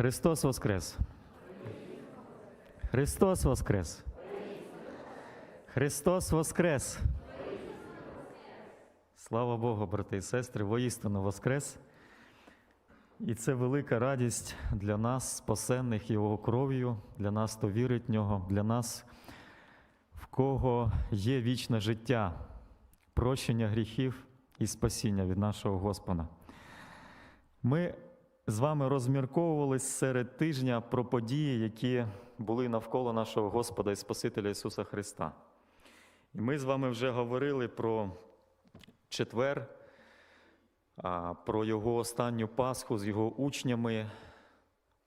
Христос Воскрес! Христос Воскрес! Христос Воскрес! Слава Богу, брати і сестри, воістину Воскрес! І це велика радість для нас, спасенних Його кров'ю, для нас, хто вірить в нього, для нас, в кого є вічне життя, прощення гріхів і спасіння від нашого Господа. Ми з вами розмірковували серед тижня про події, які були навколо нашого Господа і Спасителя Ісуса Христа. І ми з вами вже говорили про четвер, про Його останню Пасху з Його учнями,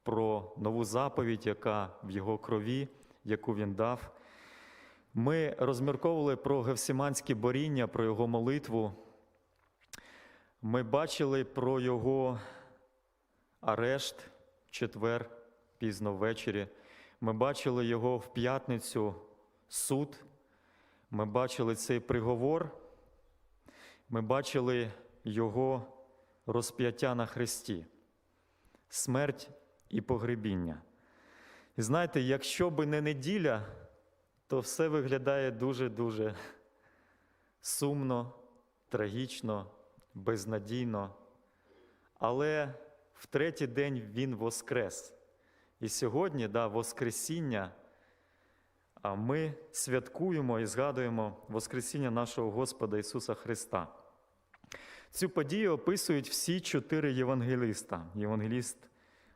про нову заповідь, яка в Його крові, яку Він дав. Ми розмірковували про Гевсиманське боріння, про Його молитву. Ми бачили про Його арешт в четвер, пізно ввечері. Ми бачили його в п'ятницю суд. Ми бачили цей приговор. Ми бачили його розп'яття на хресті, смерть і погребіння. І знаєте, якщо би не неділя, то все виглядає дуже-дуже сумно, трагічно, безнадійно. Але в третій день Він воскрес. І сьогодні, да, Воскресіння, а ми святкуємо і згадуємо Воскресіння нашого Господа Ісуса Христа. Цю подію описують всі чотири євангеліста: Євангеліст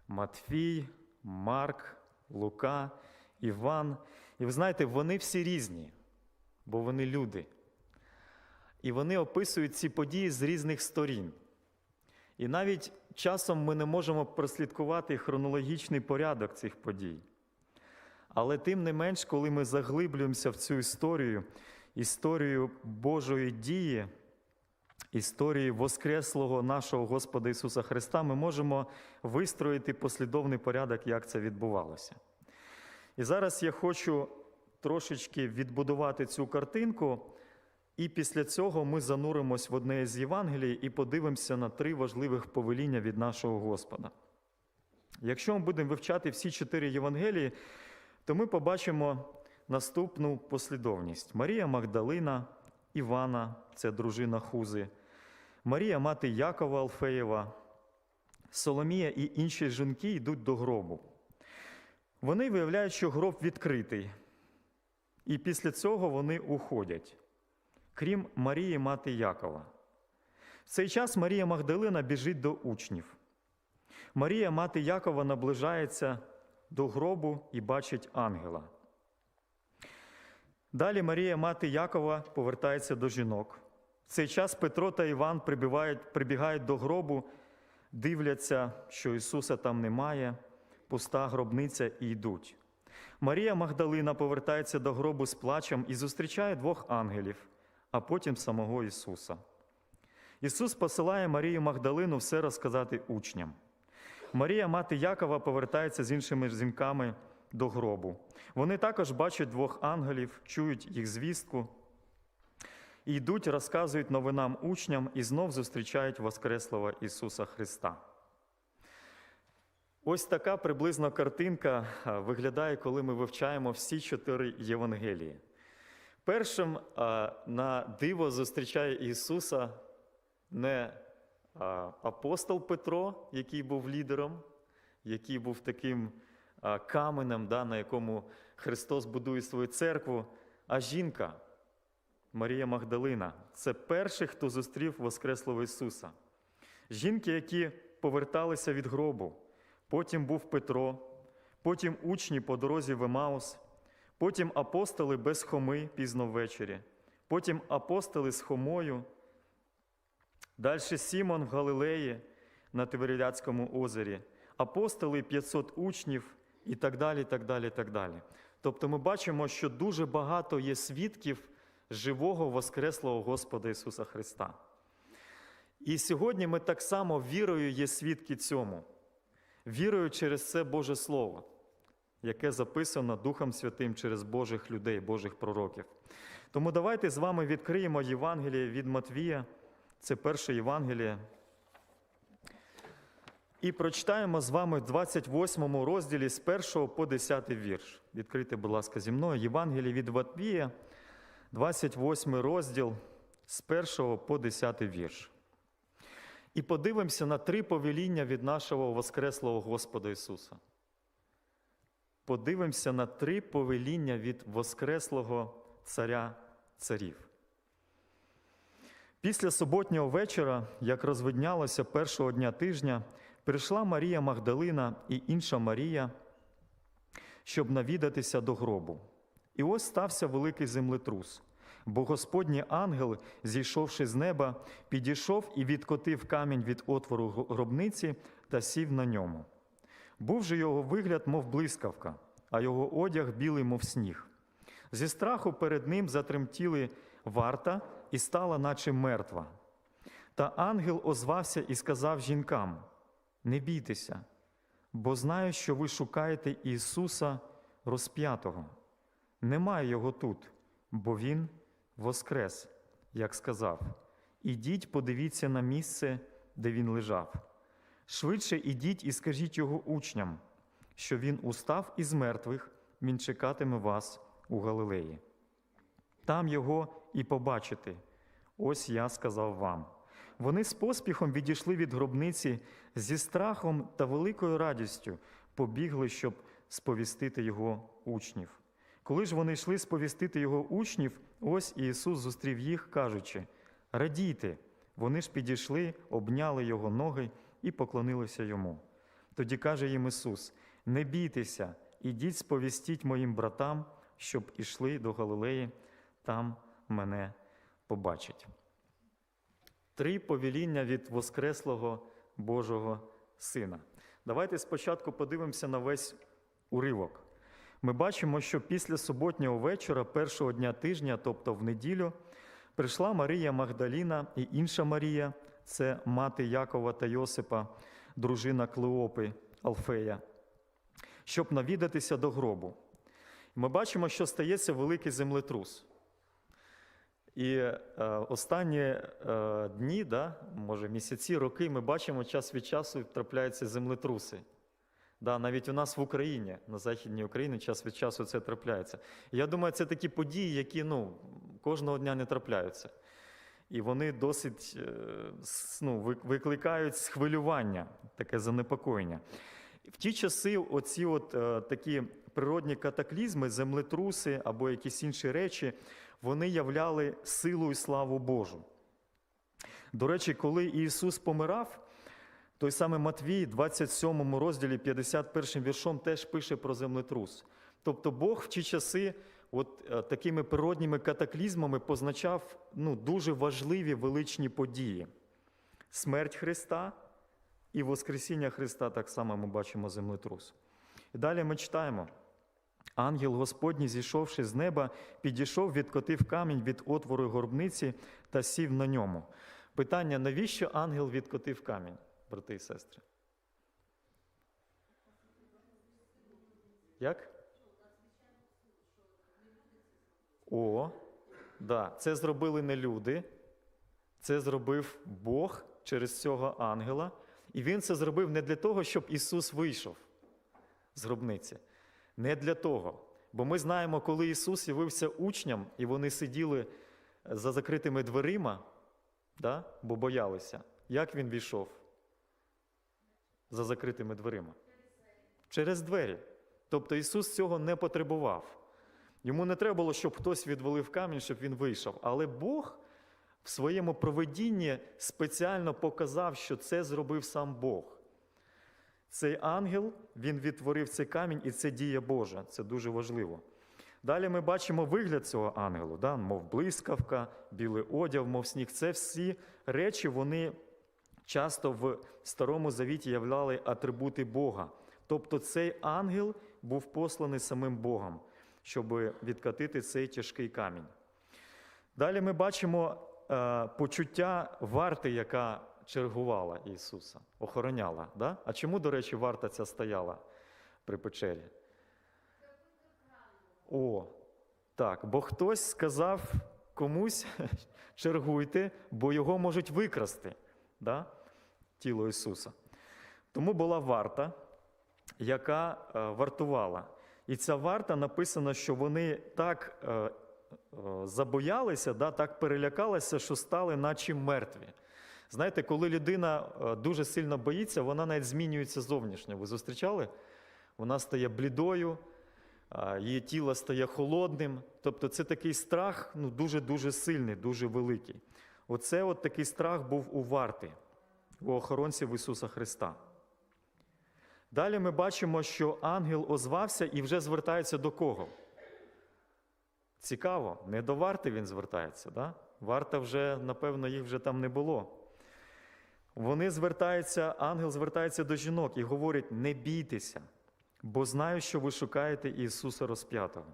Матфій, Марк, Лука, Іван. І ви знаєте, вони всі різні, бо вони люди. І вони описують ці події з різних сторін. І навіть часом ми не можемо прослідкувати хронологічний порядок цих подій. Але тим не менш, коли ми заглиблюємося в цю історію, історію Божої дії, історії Воскреслого нашого Господа Ісуса Христа, ми можемо вистроїти послідовний порядок, як це відбувалося. І зараз я хочу трошечки відбудувати цю картинку. І після цього ми зануримось в одне з Євангелій і подивимося на три важливих повеління від нашого Господа. Якщо ми будемо вивчати всі чотири Євангелії, то ми побачимо наступну послідовність: Марія Магдалина, Івана, це дружина Хузи, Марія мати Якова Алфеєва, Соломія і інші жінки йдуть до гробу. Вони виявляють, що гроб відкритий, і після цього вони уходять крім Марії мати Якова. В цей час Марія Магдалина біжить до учнів. Марія мати Якова наближається до гробу і бачить ангела. Далі Марія мати Якова повертається до жінок. В цей час Петро та Іван прибігають, прибігають до гробу, дивляться, що Ісуса там немає, пуста гробниця і йдуть. Марія Магдалина повертається до гробу з плачем і зустрічає двох ангелів а потім самого Ісуса. Ісус посилає Марію Магдалину все розказати учням. Марія, мати Якова, повертається з іншими жінками до гробу. Вони також бачать двох ангелів, чують їх звістку, і йдуть, розказують новинам учням і знов зустрічають Воскреслого Ісуса Христа. Ось така приблизно картинка виглядає, коли ми вивчаємо всі чотири Євангелії. Першим на диво зустрічає Ісуса не апостол Петро, який був лідером, який був таким каменем, на якому Христос будує свою церкву, а жінка Марія Магдалина це перший, хто зустрів Воскреслого Ісуса. Жінки, які поверталися від гробу. Потім був Петро, потім учні по дорозі в Емаус. Потім апостоли без хоми пізно ввечері, потім апостоли з хомою, далі Сімон в Галилеї на Тиверіляцькому озері, апостоли 500 учнів і так далі. так далі, так далі. Тобто ми бачимо, що дуже багато є свідків живого Воскреслого Господа Ісуса Христа. І сьогодні ми так само вірою є свідки цьому, вірою через це Боже Слово яке записано Духом Святим через Божих людей, Божих пророків. Тому давайте з вами відкриємо Євангеліє від Матвія. Це перше Євангеліє. І прочитаємо з вами в 28 розділі з 1 по 10 вірш. Відкрийте, будь ласка, зі мною Євангеліє від Матвія, 28 розділ з 1 по 10 вірш. І подивимося на три повеління від нашого Воскреслого Господа Ісуса. Подивимося на три повеління від Воскреслого Царя Царів. Після суботнього вечора, як розвиднялося першого дня тижня, прийшла Марія Магдалина і інша Марія, щоб навідатися до гробу. І ось стався великий землетрус, бо Господній ангел, зійшовши з неба, підійшов і відкотив камінь від отвору гробниці та сів на ньому. Був же його вигляд, мов блискавка, а його одяг білий, мов сніг. Зі страху перед ним затремтіли варта і стала, наче мертва. Та ангел озвався і сказав жінкам: Не бійтеся, бо знаю, що ви шукаєте Ісуса розп'ятого. Немає його тут, бо Він воскрес, як сказав. Ідіть, подивіться на місце, де він лежав. Швидше ідіть і скажіть його учням, що він устав із мертвих, він чекатиме вас у Галилеї. Там його і побачите. Ось я сказав вам. Вони з поспіхом відійшли від гробниці зі страхом та великою радістю побігли, щоб сповістити його учнів. Коли ж вони йшли сповістити його учнів, ось Ісус зустрів їх, кажучи: Радійте! Вони ж підійшли, обняли його ноги і поклонилися йому. Тоді каже їм Ісус: Не бійтеся, ідіть сповістіть моїм братам, щоб ішли до Галилеї, там мене побачать. Три повеління від Воскреслого Божого Сина. Давайте спочатку подивимося на весь уривок. Ми бачимо, що після суботнього вечора, першого дня тижня, тобто в неділю, прийшла Марія Магдаліна і інша Марія, це мати Якова та Йосипа, дружина Клеопи Алфея, щоб навідатися до гробу. Ми бачимо, що стається великий землетрус. І е, останні е, дні, да, може місяці, роки, ми бачимо, час від часу трапляються землетруси. Да, навіть у нас в Україні, на Західній Україні, час від часу це трапляється. Я думаю, це такі події, які ну, кожного дня не трапляються. І вони досить е, ну, викликають схвилювання, таке занепокоєння. В ті часи оці от, е, такі природні катаклізми, землетруси або якісь інші речі, вони являли силу і славу Божу. До речі, коли Ісус помирав, той самий Матвій, 27 розділі, 51 віршом, теж пише про землетрус. Тобто Бог в ті часи от, е, такими природніми катаклізмами позначав ну, дуже важливі величні події. Смерть Христа і Воскресіння Христа так само ми бачимо землетрус. І далі ми читаємо. Ангел Господній, зійшовши з неба, підійшов, відкотив камінь від отвору горбниці та сів на ньому. Питання: навіщо ангел відкотив камінь, брати і сестри? Як? О, да, це зробили не люди, це зробив Бог через цього ангела. І він це зробив не для того, щоб Ісус вийшов з гробниці. Не для того. Бо ми знаємо, коли Ісус явився учням, і вони сиділи за закритими дверима, да, бо боялися. Як він війшов? За закритими дверима? Через двері. Тобто Ісус цього не потребував. Йому не треба було, щоб хтось відвалив камінь, щоб він вийшов. Але Бог в своєму проведінні спеціально показав, що це зробив сам Бог. Цей ангел, він відтворив цей камінь, і це дія Божа. Це дуже важливо. Далі ми бачимо вигляд цього ангелу, да? мов блискавка, білий одяг, мов сніг. Це всі речі, вони часто в Старому Завіті являли атрибути Бога. Тобто цей ангел був посланий самим Богом, щоб відкатити цей тяжкий камінь. Далі ми бачимо е, почуття варти, яка чергувала Ісуса, охороняла. Да? А чому, до речі, варта ця стояла при печері? О, так, бо хтось сказав комусь, чергуйте, бо його можуть викрасти, да? тіло Ісуса. Тому була варта, яка е, вартувала. І ця варта написано, що вони так е, е, забоялися, да, так перелякалися, що стали наче мертві. Знаєте, коли людина е, дуже сильно боїться, вона навіть змінюється зовнішньо. Ви зустрічали? Вона стає блідою, її тіло стає холодним. Тобто це такий страх ну, дуже-дуже сильний, дуже великий. Оце от такий страх був у варти, у охоронців Ісуса Христа. Далі ми бачимо, що ангел озвався і вже звертається до кого? Цікаво, не до варти він звертається. Да? Варта вже, напевно, їх вже там не було. Вони звертаються, ангел звертається до жінок і говорить: не бійтеся, бо знаю, що ви шукаєте Ісуса розп'ятого.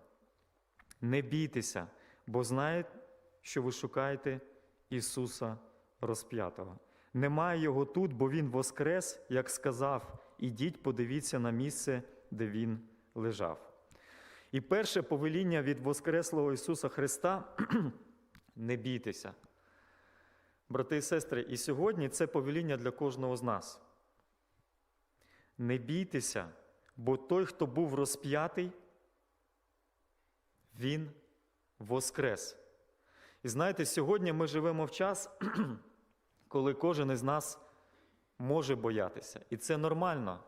Не бійтеся, бо знаю, що ви шукаєте Ісуса розп'ятого. Немає його тут, бо Він воскрес, як сказав, ідіть, подивіться на місце, де Він лежав. І перше повеління від Воскреслого Ісуса Христа не бійтеся. Брати і сестри, і сьогодні це повеління для кожного з нас. Не бійтеся, бо той, хто був розп'ятий, він воскрес. І знаєте, сьогодні ми живемо в час, коли кожен із нас може боятися. І це нормально.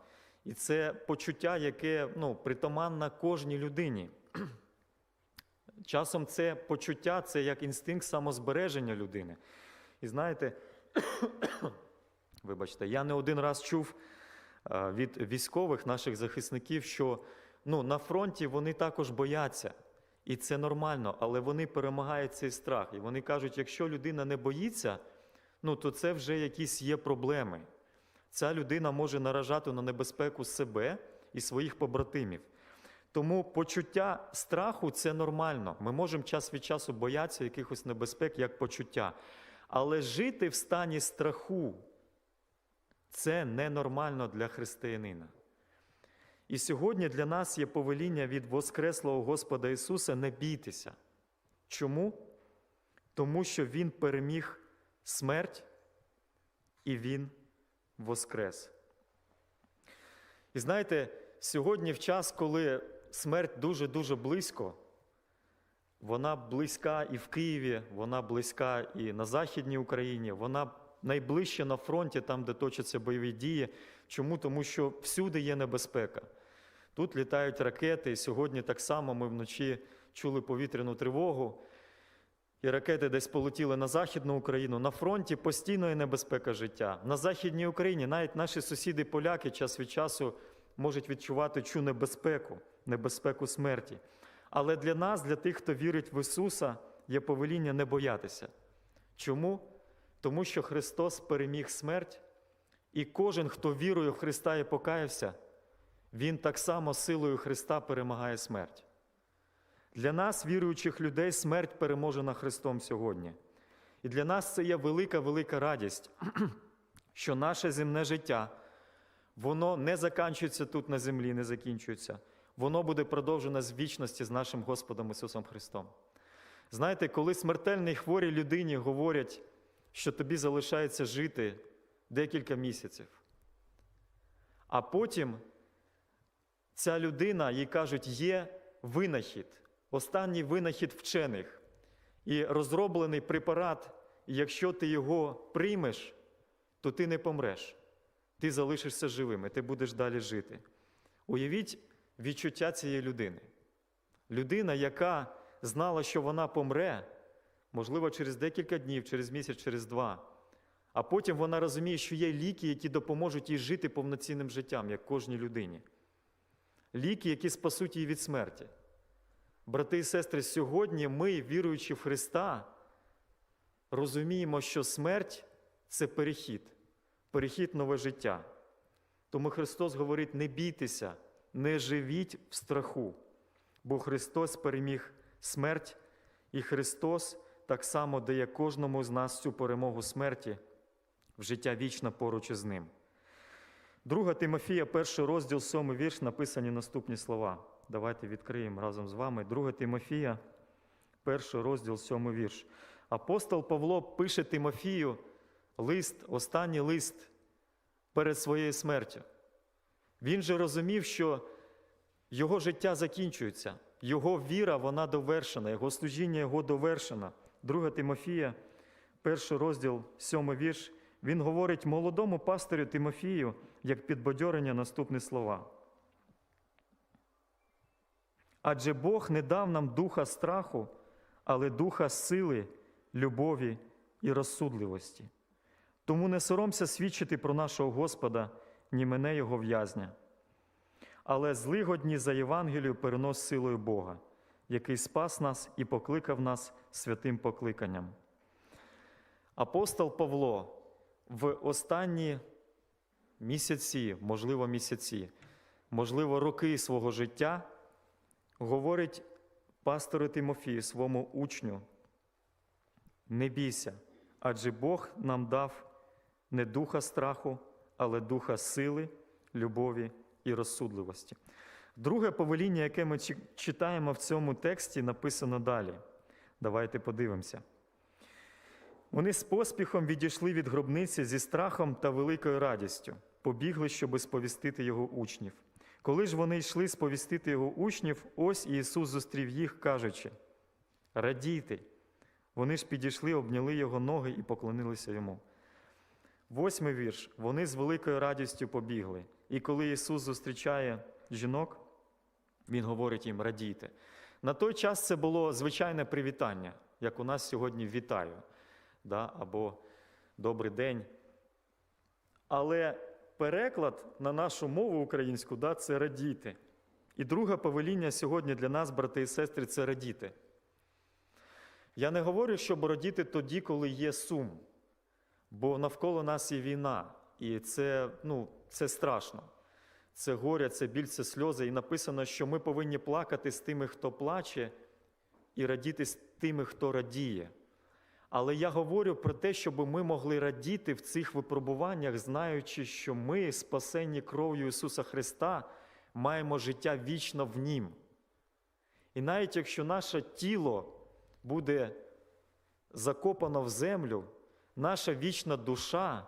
І це почуття, яке ну, притаманне кожній людині. Часом це почуття це як інстинкт самозбереження людини. І знаєте, вибачте, я не один раз чув е, від військових наших захисників, що ну, на фронті вони також бояться. І це нормально, але вони перемагають цей страх. І вони кажуть, якщо людина не боїться, ну, то це вже якісь є проблеми. Ця людина може наражати на небезпеку себе і своїх побратимів. Тому почуття страху це нормально. Ми можемо час від часу боятися якихось небезпек як почуття. Але жити в стані страху це ненормально для християнина. І сьогодні для нас є повеління від Воскреслого Господа Ісуса не бійтеся. Чому? Тому що Він переміг смерть і Він воскрес. І знаєте, сьогодні в час, коли смерть дуже-дуже близько, вона близька і в Києві, вона близька і на Західній Україні, вона найближче на фронті, там, де точаться бойові дії. Чому? Тому що всюди є небезпека. Тут літають ракети, і сьогодні так само ми вночі чули повітряну тривогу, і ракети десь полетіли на Західну Україну. На фронті постійно є небезпека життя. На Західній Україні навіть наші сусіди-поляки час від часу можуть відчувати цю небезпеку, небезпеку смерті. Але для нас, для тих, хто вірить в Ісуса, є повеління не боятися. Чому? Тому що Христос переміг смерть, і кожен, хто вірує в Христа і покаявся, він так само силою Христа перемагає смерть. Для нас, віруючих людей, смерть переможена Христом сьогодні. І для нас це є велика, велика радість, що наше земне життя, воно не закінчується тут на землі, не закінчується. Воно буде продовжено з вічності з нашим Господом Ісусом Христом. Знаєте, коли смертельній хворій людині говорять, що тобі залишається жити декілька місяців, а потім ця людина, їй кажуть, є винахід, останній винахід вчених і розроблений препарат, і якщо ти його приймеш, то ти не помреш, ти залишишся живим і ти будеш далі жити. Уявіть відчуття цієї людини. Людина, яка знала, що вона помре, можливо, через декілька днів, через місяць, через два. А потім вона розуміє, що є ліки, які допоможуть їй жити повноцінним життям, як кожній людині. Ліки, які спасуть її від смерті. Брати і сестри, сьогодні ми, віруючи в Христа, розуміємо, що смерть це перехід, перехід нове життя. Тому Христос говорить: не бійтеся, не живіть в страху, бо Христос переміг смерть, і Христос так само дає кожному з нас цю перемогу смерті в життя вічно поруч із ним. Друга Тимофія, перший розділ, сьомий вірш, написані наступні слова. Давайте відкриємо разом з вами. Друга Тимофія, перший розділ, сьомий вірш. Апостол Павло пише Тимофію лист, останній лист перед своєю смертю. Він же розумів, що його життя закінчується, його віра вона довершена, його служіння його довершено. 2 Тимофія, перший розділ, сьомий вірш. Він говорить молодому пастирю Тимофію, як підбадьорення наступні слова. Адже Бог не дав нам духа страху, але духа сили, любові і розсудливості. Тому не соромся свідчити про нашого Господа, ні мене Його в'язня. Але злигодні за Євангелію перенос силою Бога, який спас нас і покликав нас святим покликанням. Апостол Павло в останні місяці, можливо, місяці, можливо, роки свого життя говорить пастору Тимофію, своєму учню, не бійся, адже Бог нам дав не духа страху, але духа сили, любові і розсудливості. Друге повеління, яке ми читаємо в цьому тексті, написано далі. Давайте подивимося. Вони з поспіхом відійшли від гробниці зі страхом та великою радістю, побігли, щоби сповістити його учнів. Коли ж вони йшли сповістити його учнів, ось Ісус зустрів їх, кажучи: Радійте. Вони ж підійшли, обняли його ноги і поклонилися йому. Восьмий вірш. Вони з великою радістю побігли. І коли Ісус зустрічає жінок, Він говорить їм радійте. На той час це було звичайне привітання, як у нас сьогодні вітаю да, або добрий день. Але переклад на нашу мову українську да, це радіти. І друге повеління сьогодні для нас, брати і сестри, це радіти. Я не говорю, щоб радіти тоді, коли є сум, бо навколо нас є війна, і це, ну, це страшно. Це горя, це біль, це сльози. І написано, що ми повинні плакати з тими, хто плаче, і радіти з тими, хто радіє. Але я говорю про те, щоб ми могли радіти в цих випробуваннях, знаючи, що ми, спасені кров'ю Ісуса Христа, маємо життя вічно в Нім. І навіть якщо наше тіло буде закопано в землю, наша вічна душа,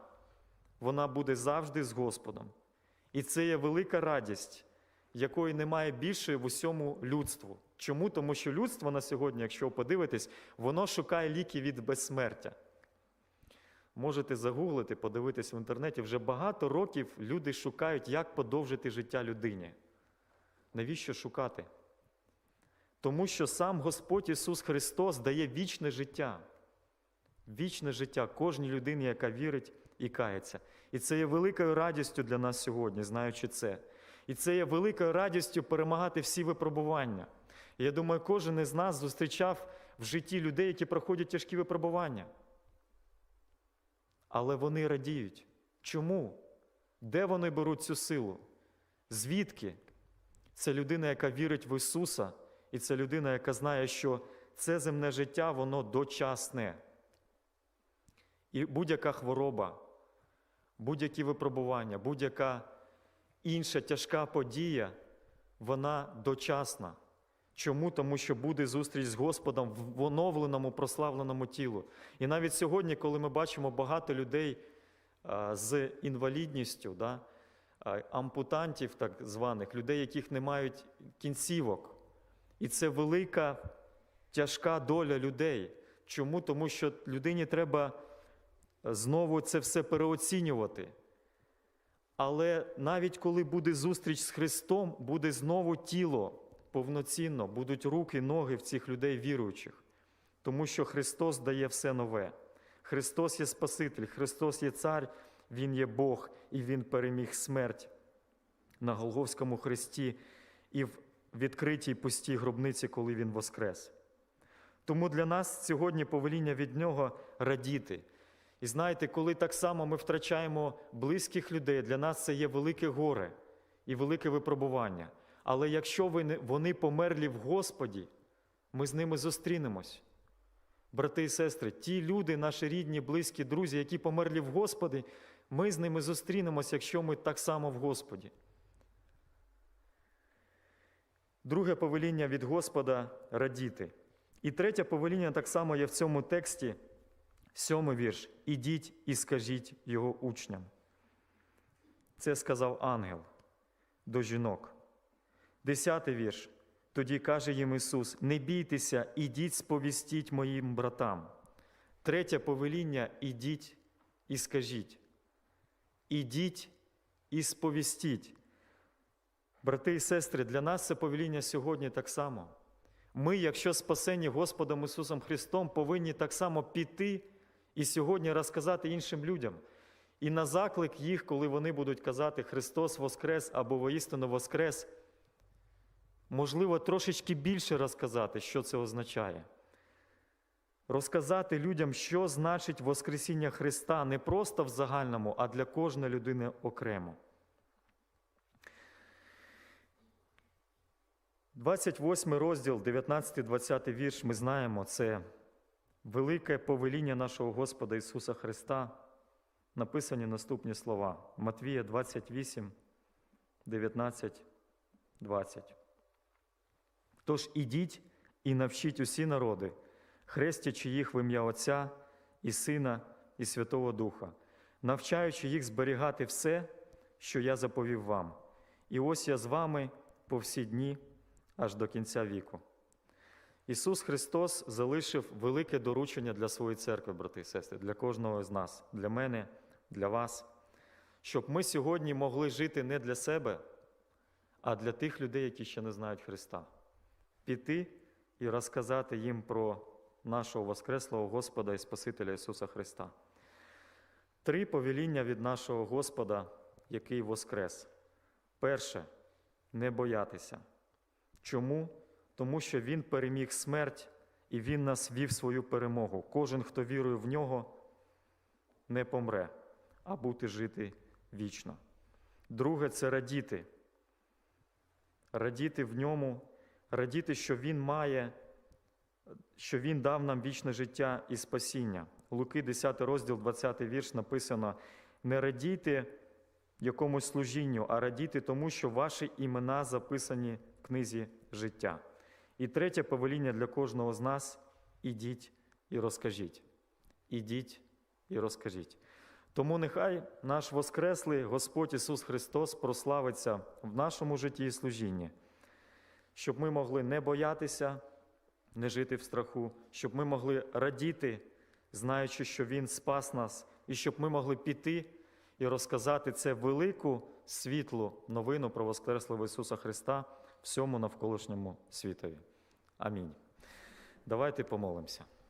вона буде завжди з Господом. І це є велика радість, якої немає більше в усьому людству. Чому? Тому що людство на сьогодні, якщо ви подивитесь, воно шукає ліки від безсмертя. Можете загуглити, подивитись в інтернеті. Вже багато років люди шукають, як подовжити життя людині. Навіщо шукати? Тому що сам Господь Ісус Христос дає вічне життя. Вічне життя кожній людині, яка вірить і кається. І це є великою радістю для нас сьогодні, знаючи це. І це є великою радістю перемагати всі випробування. Я думаю, кожен із нас зустрічав в житті людей, які проходять тяжкі випробування. Але вони радіють. Чому? Де вони беруть цю силу? Звідки? Це людина, яка вірить в Ісуса, і це людина, яка знає, що це земне життя, воно дочасне. І будь-яка хвороба, будь-які випробування, будь-яка інша тяжка подія, вона дочасна. Чому? Тому що буде зустріч з Господом в оновленому, прославленому тілу. І навіть сьогодні, коли ми бачимо багато людей з інвалідністю, да, ампутантів, так званих, людей, яких не мають кінцівок. І це велика тяжка доля людей. Чому? Тому що людині треба знову це все переоцінювати. Але навіть коли буде зустріч з Христом, буде знову тіло повноцінно, будуть руки, ноги в цих людей віруючих. Тому що Христос дає все нове. Христос є Спаситель, Христос є Цар, Він є Бог, і Він переміг смерть на Голговському хресті і в відкритій пустій гробниці, коли Він воскрес. Тому для нас сьогодні повеління від Нього радіти. І знаєте, коли так само ми втрачаємо близьких людей, для нас це є велике горе і велике випробування. Але якщо вони померлі в Господі, ми з ними зустрінемось. Брати і сестри, ті люди, наші рідні, близькі, друзі, які померлі в Господі, ми з ними зустрінемось, якщо ми так само в Господі. Друге повеління від Господа радіти. І третє повеління так само є в цьому тексті. Сьомий вірш. Ідіть і скажіть його учням. Це сказав ангел до жінок. Десятий вірш. Тоді каже їм Ісус: Не бійтеся, ідіть сповістіть моїм братам. Третє повеління ідіть і скажіть. Ідіть і сповістіть. Брати і сестри, для нас це повеління сьогодні так само. Ми, якщо спасені Господом Ісусом Христом, повинні так само піти і сьогодні розказати іншим людям. І на заклик їх, коли вони будуть казати Христос Воскрес або воістину Воскрес, можливо, трошечки більше розказати, що це означає. Розказати людям, що значить Воскресіння Христа не просто в загальному, а для кожної людини окремо. 28 розділ, 19-20 вірш, ми знаємо, це велике повеління нашого Господа Ісуса Христа. Написані наступні слова. Матвія 28, 19, 20. Тож ідіть і навчіть усі народи, хрестячи їх в ім'я Отця і Сина, і Святого Духа, навчаючи їх зберігати все, що я заповів вам. І ось я з вами по всі дні аж до кінця віку. Ісус Христос залишив велике доручення для своєї церкви, брати і сестри, для кожного з нас, для мене, для вас, щоб ми сьогодні могли жити не для себе, а для тих людей, які ще не знають Христа. Піти і розказати їм про нашого Воскреслого Господа і Спасителя Ісуса Христа. Три повеління від нашого Господа, який Воскрес. Перше не боятися. Чому? Тому що Він переміг смерть і Він нас вів свою перемогу. Кожен, хто вірує в нього, не помре, а бути жити вічно. Друге це радіти. Радіти в ньому, радіти, що Він має, що Він дав нам вічне життя і спасіння. Луки, 10 розділ, 20 вірш написано: не радійте якомусь служінню, а радійте тому, що ваші імена записані в книзі життя. І третє повеління для кожного з нас ідіть і розкажіть. Ідіть і розкажіть. Тому нехай наш Воскреслий Господь Ісус Христос прославиться в нашому житті і служінні, щоб ми могли не боятися, не жити в страху, щоб ми могли радіти, знаючи, що Він спас нас, і щоб ми могли піти і розказати це велику світлу новину про Воскреслого Ісуса Христа всьому навколишньому світові. Амінь. Давайте помолимося.